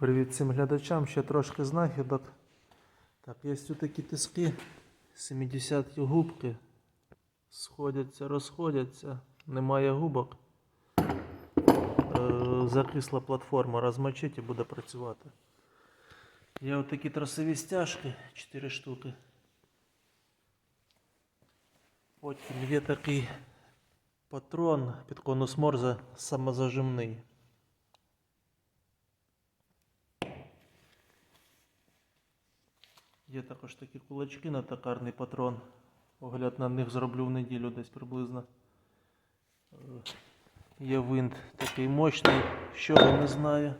Привіт всім глядачам, ще трошки знахідок. Так, є ось такі тиски, 70 губки. Сходяться, розходяться, немає губок. Е, закисла платформа, розмочить і буде працювати. Є отакі тросові стяжки, 4 штуки. Потім є такий патрон під конус морзе самозажимний. Є також такі кулачки на токарний патрон. Огляд на них зроблю в неділю десь приблизно. Е, Є винт такий мощний, що я не знаю.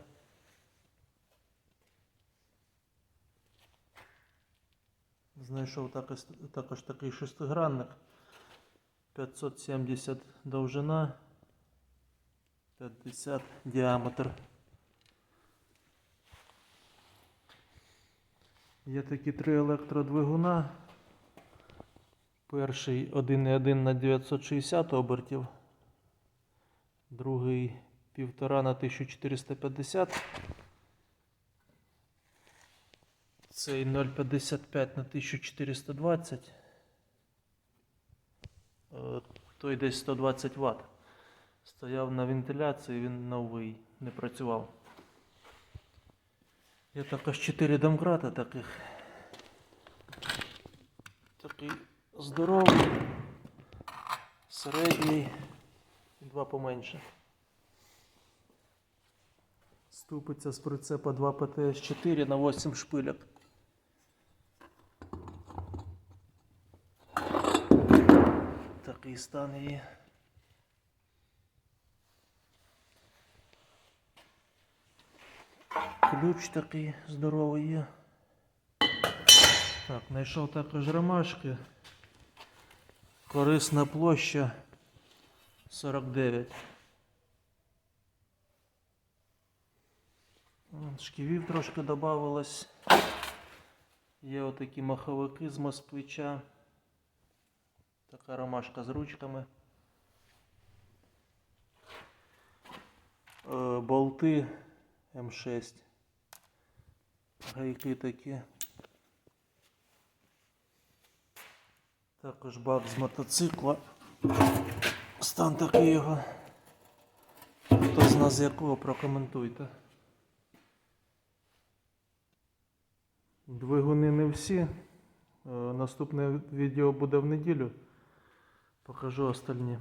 Знайшов також, також такий шестигранник. 570 довжина, 50 діаметр. Є такі три електродвигуна. Перший 1,1 на 960 обертів, другий 1,5 на 1450. Цей 0,55 на 1420. Е, Той десь 120 Вт. Стояв на вентиляції, він новий, не працював. Є також 4 домкрата таких. Такий здоровий, середній і два поменше. Ступиться з прицепа 2 ПТС-4 на 8 шпиляк. Такий стан її. Ключ такий здоровий є. Так, знайшов також ромашки. Корисна площа 49. Шківів трошки додавалось. Є отакі маховики з москвича. Така ромашка з ручками. Е, Болти М6. Гайки такі. Також бак з мотоцикла. Стан такий його. Хто з нас якого прокоментуйте. Двигуни не всі. Е, Наступне відео буде в неділю. Покажу остальні.